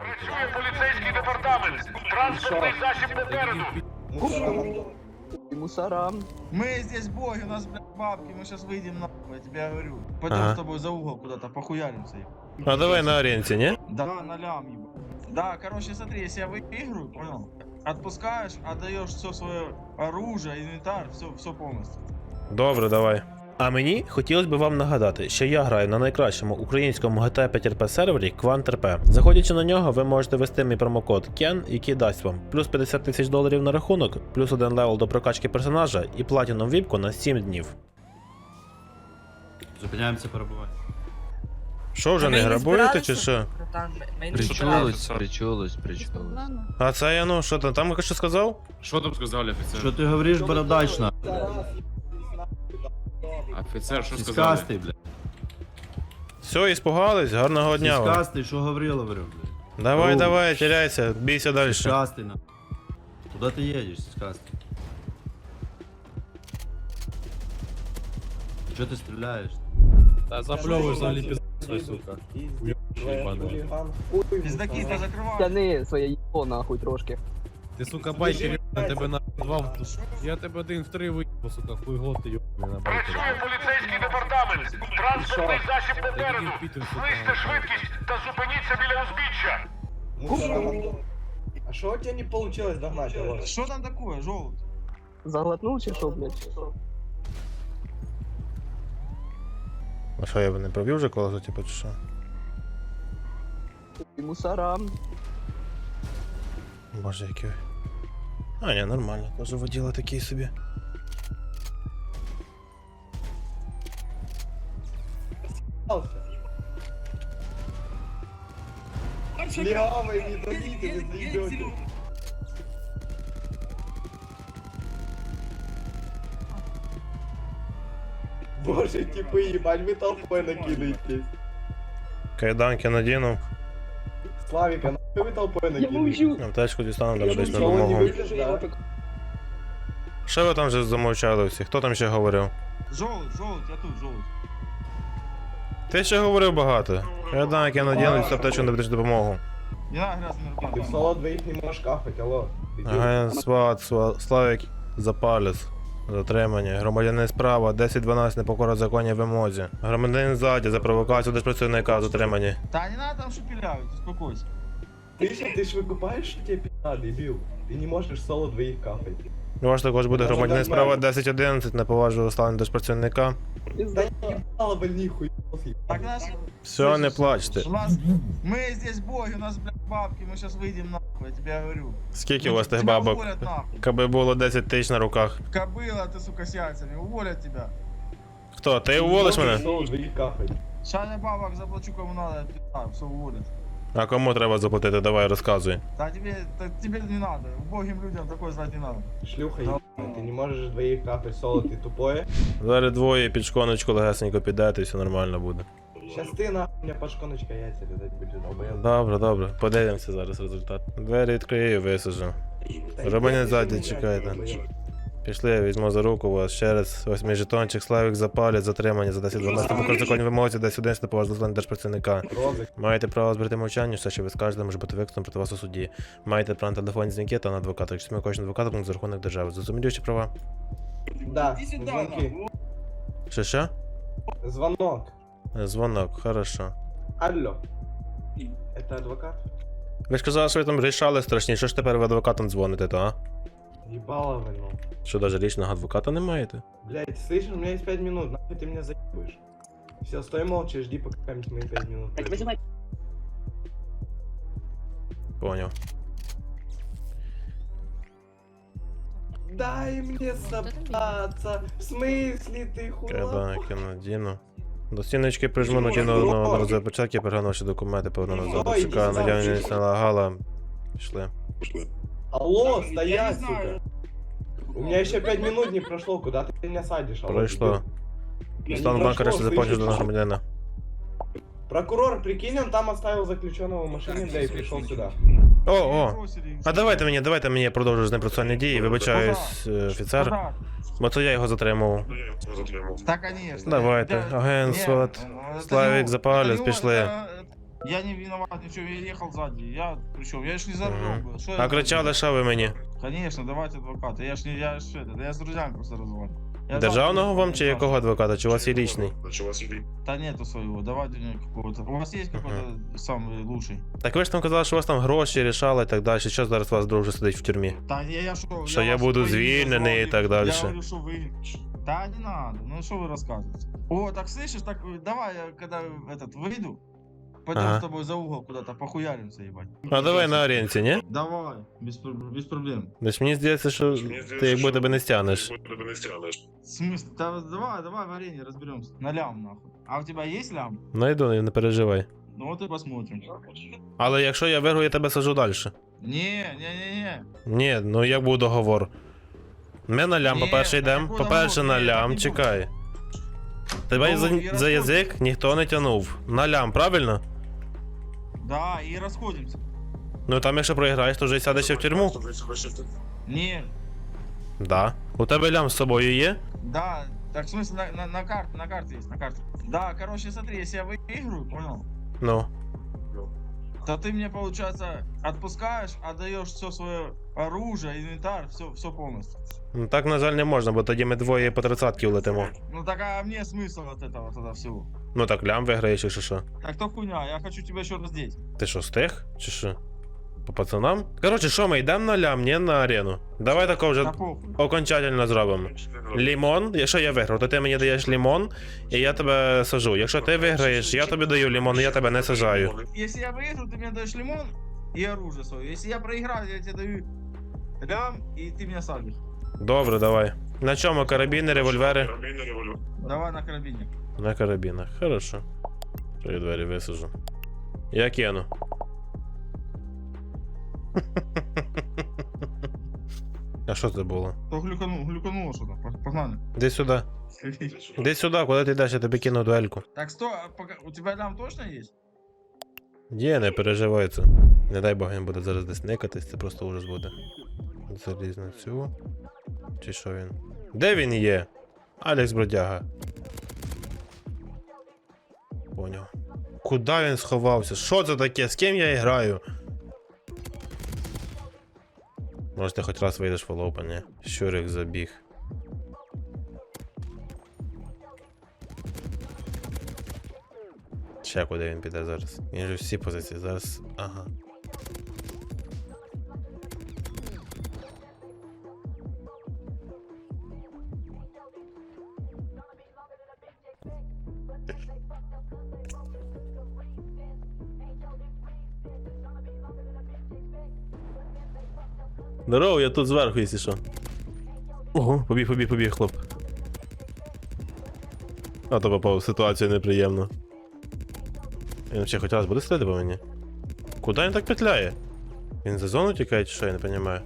Працює поліцейський департамент. Транспортний засіб попереду. Мусорам. Мы здесь боги, у нас, блядь, бабки, мы сейчас выйдем нахуй, я тебе говорю. Пойдем Ага. с тобой за угол куда-то, похуяримся. А давай на аренці, ні? Да, на лям, ебать. Да, короче, смотри, если я выиграю, понял? Отпускаешь, отдаешь все свое оружие, инвентарь, все, все полностью. Добре, давай. А мені хотілося б вам нагадати, що я граю на найкращому українському GTA 5 RP сервері QuantRP. Заходячи на нього, ви можете ввести мій промокод KEN, який дасть вам плюс 50 тисяч доларів на рахунок, плюс один левел до прокачки персонажа і платіну віпку на 7 днів. Зупиняємося перебувати. Що вже не грабуєте чи що? Причулось, причулось, причулось. А це я ну що там, там що сказав? Що там сказали офіцер? Що ти говориш, бородач на? Офіцер, що сказали? Сіскастий, блядь. Все, іспугались, гарного дня вам. Сіскастий, що говорила, говорю, блядь. Давай, Оу. давай, теряйся, бійся далі. Сіскастий, на. Куда ти їдеш, сіскастий? Чого ти стріляєш? Та запльовуй взагалі піздой, сука. Ебаний. Пиздаки-то закрывай. Тяни своє їбо нахуй трошки. Ти, сука, байкер, я тебе на два в... Я тебе один в три виїбу, сука, хуйгло ти йобаний на Працює байкері. поліцейський департамент. Транспортний засіб попереду. Знизьте швидкість та зупиніться біля узбіччя. А что у тебя не получилось догнать его? Что там такое, желтый? Заглотнув чи що, блядь? А що я б не пробив вже колесо, типу, чи що? Мусорам. Боже, який. А, ні, нормально, теж воділа такий собі. Легавый, не дадите, вы заебете. Боже, типы, ебать, вы толпой накидаетесь. Кайданки надіну, Славика, нахуй вы толпой Я накидаетесь? мовчу. аптечку дістану, там десь на Ничего не допомогу. выйдешь, да? Що ви там вже замовчали всі? Хто там ще говорив? Желтый, желтый, я тут, желтый. Ти ще говорив багато. Кайданки надіну, цю аптечку не будеш допомогу. Не надо грязными Ты в руками. соло двоих не можешь кафать, алло. Ты Ага, сват, сва- Славік, Запаліс. Затримання. Громадянин справа, 10-12 непокора законній вимозі. Громадянин ззаді за провокацію держпрацівника затримані. Да не надо там шепелявить, успокойся. Ты же, ты ж выкупаешь, что тебе пизда, дебил. Ты не можешь в соло двоих кафать. У вас також буде громадянин справа 10-11, не поважує стан держпрацівника. Да ебало бы нихуй. Так нас... Все, не плачте. У нас... Мы здесь боги, у нас, блядь, бабки, мы сейчас выйдем нахуй, я тебе говорю. Скільки у вас тих Тебя бабок? уволят нахуй. Каби було 10 тисяч на руках. Кобыла ты, сука, с яйцами, уволят тебя. Хто? Ти уволиш мене? В соло двоих кафать. Сейчас я бабок заплачу, кому надо, пизда, все уволят. А кому треба заплатити? Давай розказуй. Да тебе, да, тебе не надо, убогим людям такое знать не надо. Шлюха, ебаная, ты не можешь двоих кафать соло, ты тупое. Зараз двоє під шконочку легесенько підете і все нормально буде. Сейчас ты нахуй мне по шконочка яйца летать будешь, долбоёб. Добре, добре. Подивимося зараз результат. Двері відкрию і висажу. Робиня ззаді, чекайте. Пішли, я візьму за руку вас ще раз. Ось мій жетончик, Славік запалять, затримані за 10-12 покор законні вимоги, десь один не поважно злен держпрацівника. Розыгрыш. Маєте право зберегти мовчання, все, що ви скажете, може бути виконано проти вас у суді. Маєте право на телефонні дзвінки та на адвоката. Якщо ми кожен адвоката буде за рахунок держави. Зрозумілюючі права? Да, звонки. Що що? Звонок. Е, Дзвонок, хорошо. Алло. Это адвокат? Ви ж казали, що ви там рішали страшні, що ж тепер ви адвокатам дзвоните, то а? Ебало вы, ну. Що навіть лічного адвоката не маєте? Блять, слышишь, у меня есть 5 минут, нахуй ты меня заебываешь. Все, стой молча, жди, пока мои 5 минут. пройдут. Поняв. Дай мне собраться. В смысле ты хула? Кайданки надіну. До стіночки прижму надіну на разу початки, перегляну ваші документи, поверну назад до ЧК, наявність налагала. Пішли. Алло, стоять, сука. У меня еще 5 минут не прошло, куда ты меня садишь? алло, Пройшло. дебил? Не Стан банка прошло, решти заплачу слышишь? до громадянина. Прокурор, прикинь, он там оставил заключенного в машине, да, и пришел сюда. О, о! Бросили, А давайте мені, давайте мені я продовжу з ним процесуальні дії, вибачаюсь, е, офіцер. Куда? Бо то я його затримував. Да, конечно. Давайте, Да, агент, не, сват, ну, это Славік, не- Запалець, это не он, пішли. это- Я не виноват, ничего, я ехал сзади. Я причем, я ж не за рулем Мгм. был. Что я А за кричали, рулем? що ви мені? Конечно, давайте адвоката. Я ж не, я ж это, да я с друзьями просто разговариваю. Я Державного сам- вам чи якого адвоката? Чи у вас є лічний? Да нету своего, давайте мне какого-то. У вас есть какой-то самый лучший? Так ви ж там казали, що у вас там гроші рішали і так далі. Що зараз вас друг вже сидить в тюрмі? Да я, я что, Що я вас буду по имени звільнений назвал, і так Я далі. говорю, что вы... Да не надо, ну что вы рассказываете? О, так слышишь, так э, давай я когда этот выйду, пойдем Ага. с тобой за угол куда-то похуяримся, ебать. А давай на аренці, ні? Давай, без, пр- без проблем. Десь мені здається, що ти якби тебе не стягнеш. В смысле? Да, давай, давай в арене разберемся. На лям, нахуй. А у тебя есть лям? Найду, не переживай. Ну вот и посмотрим. Але якщо я виграю, я тебе сажу далі. Не, не, не, не. Ні, ну як був договор? Ми на лям, Ні, по-перше, та йдемо. якого По-перше, договору? на Ні, лям, не чекай. Тебе Ну, за, за розходимося. язик ніхто не тянув. На лям, правильно? Да, и расходимся. Ну там, якщо проіграєш, то вже сядеш ще в тюрму. Не, Да. У тебе лям з собою є? да, так в смысле на, на, на карте, на карте есть, на карте. Да, короче, смотри, если я выиграю, понял? Ну. То ты мне, получается, отпускаешь, отдаешь все свое оружие, инвентарь, все, все полностью. Ну так, на жаль, не можна, бо тоді ми двоє по тридцатки влетимо. Ну так а мне смысл от этого тогда всего? Ну так лям виграєш, якщо що. Так то хуйня, я хочу тебя еще раздеть. Ти що, стих? Чи що? По пацанам? Коротше, що ми йдемо на лям, ні на арену. Давай тако вже Да похуй. окончательно зробимо. Лімон, якщо я виграв, то ти мені даєш лімон, і я тебе сажу. Якщо ти виграєш, я тобі даю лімон, і я тебе не сажаю. Если я выиграю, ты мне даешь лимон и оружие свое. Если я проиграю, я тебе даю лям, и ты меня садишь. Добре, давай. На чому карабіни, револьвери? Давай на карабине. На карабінах. Хорошо. Твої двері висажу. Я кину. А що це було? То глюкануло, глюкануло что-то. Погнали. Іди сюди. Іди сюди, куди ти йдеш, я тобі кину дуельку. Так, пока... у тебя лям точно есть? Є, не переживай це. Не дай Бог він буде зараз десь никатись, це просто ужас буде. Заліз на цю. Чи що він? Де він є? Алекс Бродяга. Поняв. Куди він сховався? Що це таке? З ким я граю? Може ти хоч раз вийдеш в лопа, ні? Щурик забіг. Ще куди він піде зараз? Він же всі позиції зараз. Ага. Здорово, я тут зверху, якщо що. Ого, побіг, побіг, побіг, хлоп. А то попав ситуацію неприємну. Він ще хоч раз буде стріляти по мені? Куди він так петляє? Він за зону тікає чи що, я не розумію.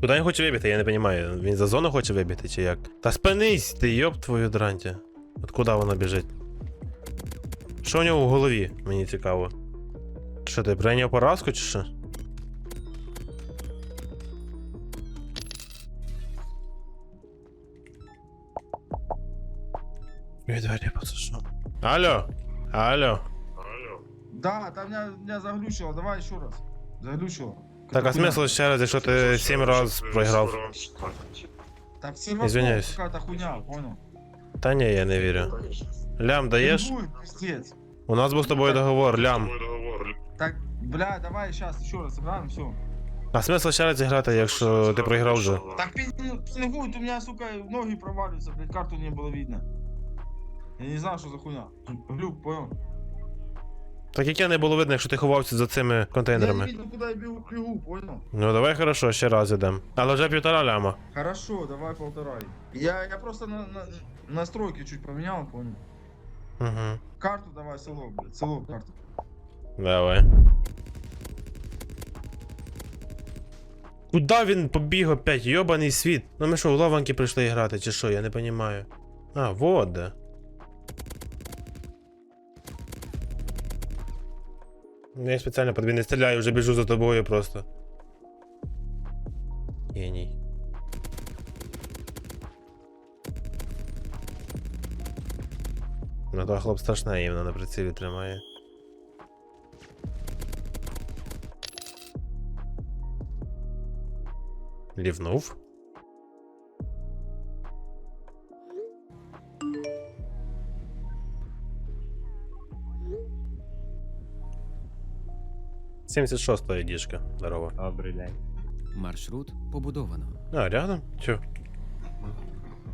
Куди він хоче вибігти, я не розумію. Він за зону хоче вибігти чи як? Та спинись, ти йоп твою дрантя. От куди вона біжить? Що у нього в голові? Мені цікаво. Що ти прийняв поразку чи що? Ой, двері посушу. Алло! Алло! Да, там меня, меня заглючило, давай еще раз. Заглючило. Так, а смисл ще раз, якщо ти 7 разів проіграв? Так, все равно Извиняюсь. какая-то хуйня, понял? Та ні, я не вірю. Лям даєш? Не будет, пиздец. У нас був з тобою договор, лям. Так, бля, давай сейчас еще раз сыграем, все. А смисл ще раз зіграти, якщо ти проіграв вже? Так пиздец, не будет, у меня, сука, ноги проваливаются, блядь, карту не было видно. Я не знаю, что за хуйня. Глюк, понял? Так яке не було видно, якщо ти ховався за цими Я не контейнерами. видно, куда я бегу, бегу, понял? Ну давай хорошо, ще раз ідем. Але вже півтора ляма. Хорошо, давай полтора. Я, я просто на, на, настройки чуть поменял, понял? Угу. Карту давай, село, блядь, село, карту. Давай. Куда він побіг опять? Йобаний світ. Ну ми що, в лаванки прийшли грати, чи що, я не розумію. А, вот де. Ну я спеціально по тобі не стріляю, вже біжу за тобою просто. Геній. Ну то хлоп страшне, іменно на прицілі тримає. Лівнув. Сімдесят шоста діжка. Здорово. Добрий день. Маршрут побудовано. А, рядом? Чо?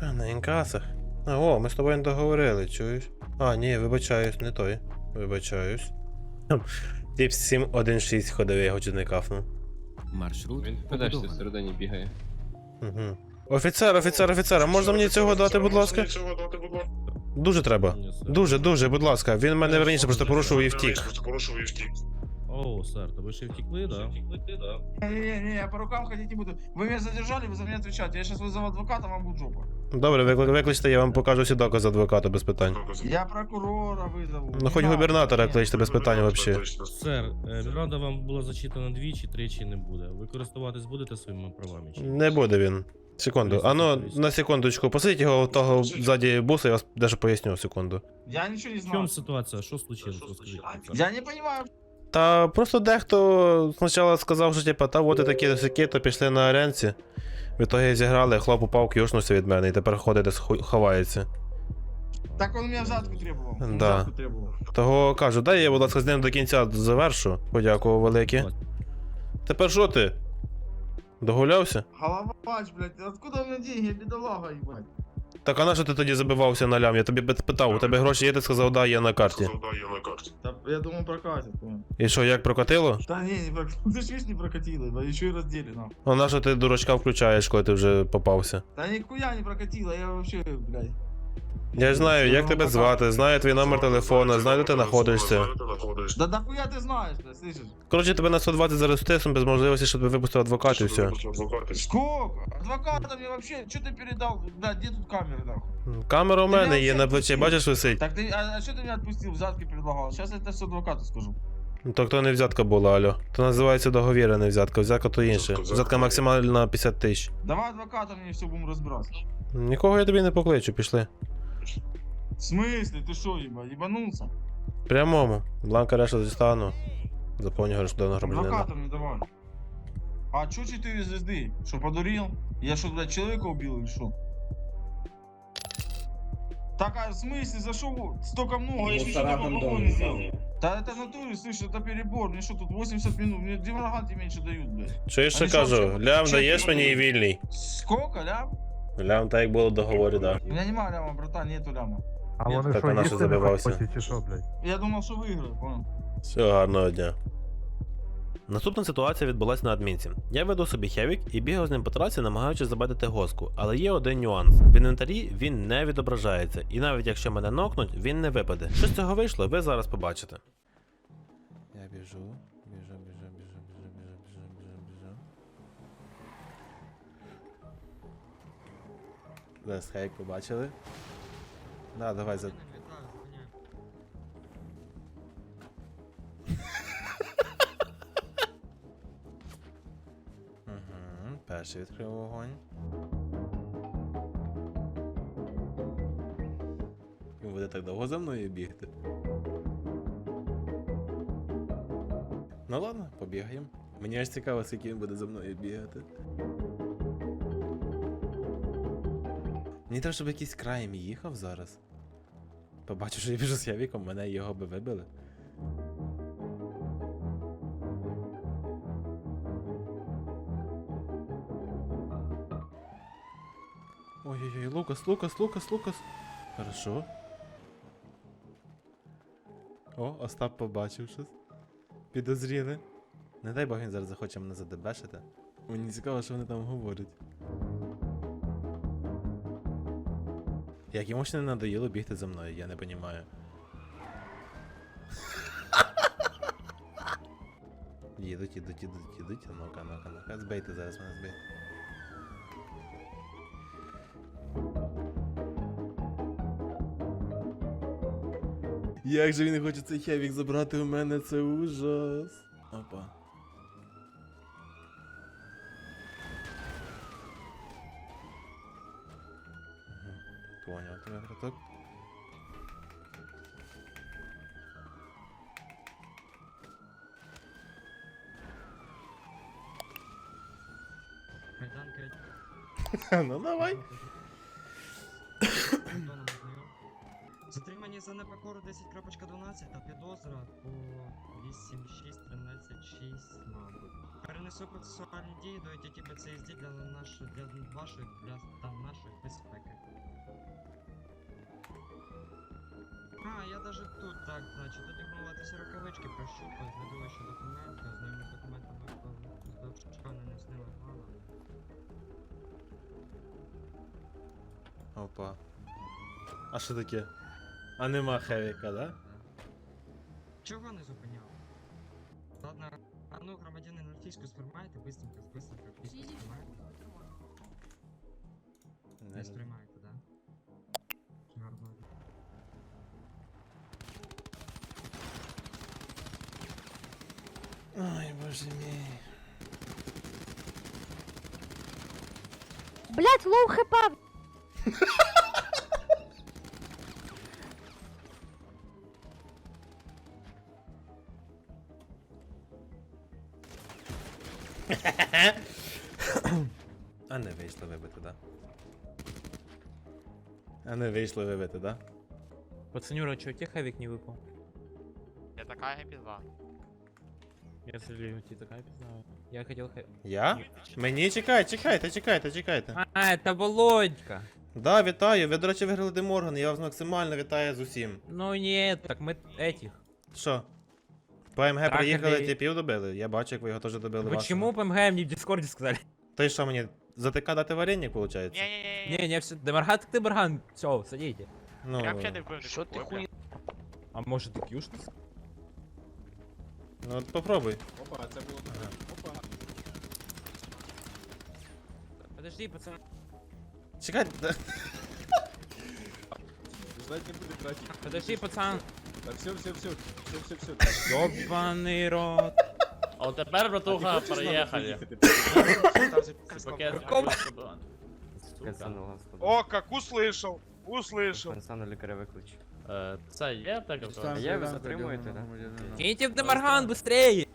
А, на інкасах. А, о, ми з тобою не договорили, чуєш? А, ні, вибачаюсь, не той. Вибачаюсь. Тип 716 ходив, я його чуть не кафнув. Маршрут Він подальше всередині бігає. Угу. Офіцер, офіцер, офіцер, а можна мені цього дати, будь ласка? Дуже треба. Дуже, дуже, будь ласка. Він мене раніше просто порушив і втік. О, сэр, то вы же втекли, да? Не-не-не, я по рукам ходить не буду. Вы меня задержали, вы за меня отвечаете. Я сейчас вызову адвоката, вам будет жопа. Добре, викли- викличте, я вам покажу всі докази адвоката без питань. Я прокурора вызову. Ну хоч губернатора кличте без питань взагалі. Сер, е, Міранда вам була зачитана двічі, тричі не буде. Ви користуватись будете своїми правами? Чи? ні? Не буде він. Секунду. А ну, на секундочку, посадіть його того ззаді буса, я вас дещо поясню секунду. Я ничего не В знаю. чому ситуація? Що случилось? Розкажіть. сер. Я не понимаю. та просто дехто спочатку сказав, що типа, та от і такі досяки, то пішли на аренці. В ітогі зіграли, хлоп упав, кюшнувся від мене і тепер ходить десь ховається. Так он меня взятку требовал. Он Да. Взятку требовал. Того кажу, дай я, будь ласка, з ним до кінця завершу. Подякував велике. Тепер що ти? Догулявся? Головач, блядь, откуда у меня деньги, я бедолага, ебать. Так а на що ти тоді забивався на лям? Я тобі пит- питав, у тебе гроші є, ти сказав, да, є на карті. Да, я думал прокатит, понял. І що, як прокатило? Да не, не прокатило. Ти ж не прокатило, да еще и розділі нам. А на що ти дурачка включаєш, коли ти вже попався? Да нихуя не прокатило, я вообще, блядь. Я ж знаю, як тебе звати, знаю твій номер телефона, знаю, де ти знаходишся. Да нахуя ты знаешь, блядь, слышишь? Коротше, тебе на 120 зараз тисну без можливості, щоб ти випустив адвокат і все. Сколько? Адвоката мне вообще, что ты передал? Да, где тут камеры, нахуй? Камера у мене є на плечі, бачиш висить? Так ты, а, что ты меня отпустил, взятки предлагал? Сейчас я это все адвокату скажу. Ну то хто не взятка була, алло. То називається договір, а не взятка. Взятка то інше. Взятка максимальна 50 тисяч. Давай адвоката мне все будем разбираться. Нікого я тобі не покличу, пішли. В смысле? Ты что, еба, ебанулся? Прямому. Бланка решта дістану. Заповню гражданина громадянина. Адвоката мне давай. А чё 4 звезды? Что, подурил? Я что, блядь, человека убил или что? Так, а в смысле, за что столько много? Я еще ничего плохого не сделал. Да это в натуре, слышь, это перебор. Мне что, тут 80 минут? Мне дивраганты меньше дают, блядь. Що я ще А що, кажу? що? Лям Що даєш ти мені і робиш? вільний. Сколько, лям? Лям так як було в договорі, да. У меня нема ляма, братан, нету ляма. А Ні, вони так що, на що забивався? чи що, блядь? Я думал, что выиграю, понял? Всього гарного дня. Наступна ситуація відбулася на адмінці. Я веду собі хевік і бігав з ним по трасі, намагаючись забадити госку, але є один нюанс. В інвентарі він не відображається, і навіть якщо мене нокнуть, він не випаде. Що з цього вийшло, ви зараз побачите. Я біжу, біжу, біжу, біжу, біжу, біжу, біжу, біжу, біжу. Зараз хейк побачили. Да, давай за. Угу, перший відкрив вогонь. Він буде так довго за мною бігти. Ну ладно, побігаємо. Мені аж цікаво, скільки він буде за мною бігати. Мені треба, щоб якийсь краєм їхав зараз. Побачу, що я біжу з Явіком, мене його би вибили. Ой-ой-ой, Лукас, Лукас, Лукас, Лукас. Хорошо. О, Остап побачив щось. Підозріли. Не дай Бог він зараз захоче мене задебешити. Мені цікаво, що вони там говорять. Як йому ще не надоїло бігти за мною, я не понімаю. Їдуть, їдуть, їдуть, їдуть. Ну-ка, ну-ка, ну-ка. Збейте зараз мене збейте. Як же він хоче цей хевік забрати у мене, це ужас. Опа. понял. Так, так. Ну давай. Затримание за непокору 10.12 та а підозра по 8.6.13.6, мабуть. Перенесу процесуальні дії до ТТБЦСД для нашої, для вашої, для там нашої даже тут так, значить, тут ігнуватися рукавички, прощупаю, згадую, що документи, ознайомлюсь з документами з вчинення з нелегала. Опа. А що таке? А нема хевіка, да? Чого не зупиняв? Ладно, а ну громадянин артистку сприймаєте, быстренько, быстренько, артистку сприймаєте? Не сприймаєте, Ой, боже мій. Блять, лоу хп! А не вийшло вибити, да? А не вийшло вибити, да? Пацанюра, чё, тебе хавик не выпал? Я такая пизда. Я сожалею, тебе такая пизда. Я хотел хавик. Я? Мені чекай, чекайте, чекайте, чекайте. А, это Володька. Да, вітаю. Ви, до речі, виграли Деморган, я вас максимально вітаю з усім. Ну нет, так мы этих. Що? По МГ Трахали- приїхали, типів добили. Я бачу, як ви його теж добили. Почему вашого. по МГ мне в Дискорде сказали? Ти що мені затика дати вареник, виходить? Не, не, все, Демарган, так Демарган, все, садите. Ну, Що ти хуй? А может и Кьюшнис? ну от попробуй. Опа, це було Опа. Подожди, пацан. Чекай. да- Ждать не буде тратить. Подожди, пацан. Так, все, все, все. Все, все, все. Ёбаный рот. А от тепер, братуха, приїхали. О, как услышал, услышал. Е, Це є таке? Я ви затримуєте, да? Киньте в Демарган быстрее.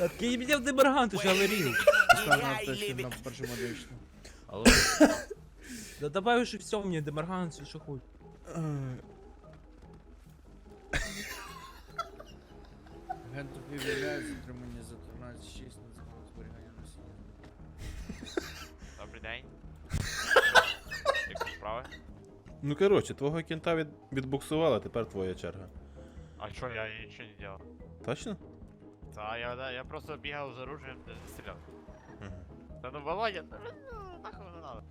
Откинь меня в Демарган, ты же говорил. Але Да добавь уже все мне, Демарган, все что хуй. Агенту виявляється затримання за 13.6 незаконного зберігання носіння. Добрий день. Справи? Ну коротше, твого кінта від... відбуксували, тепер твоя черга. А що, я нічого не делал. Точно? Та я, да, я просто бігав з оружием, не стріляв. Угу. Та ну Володя, ну, нахуй не нахуй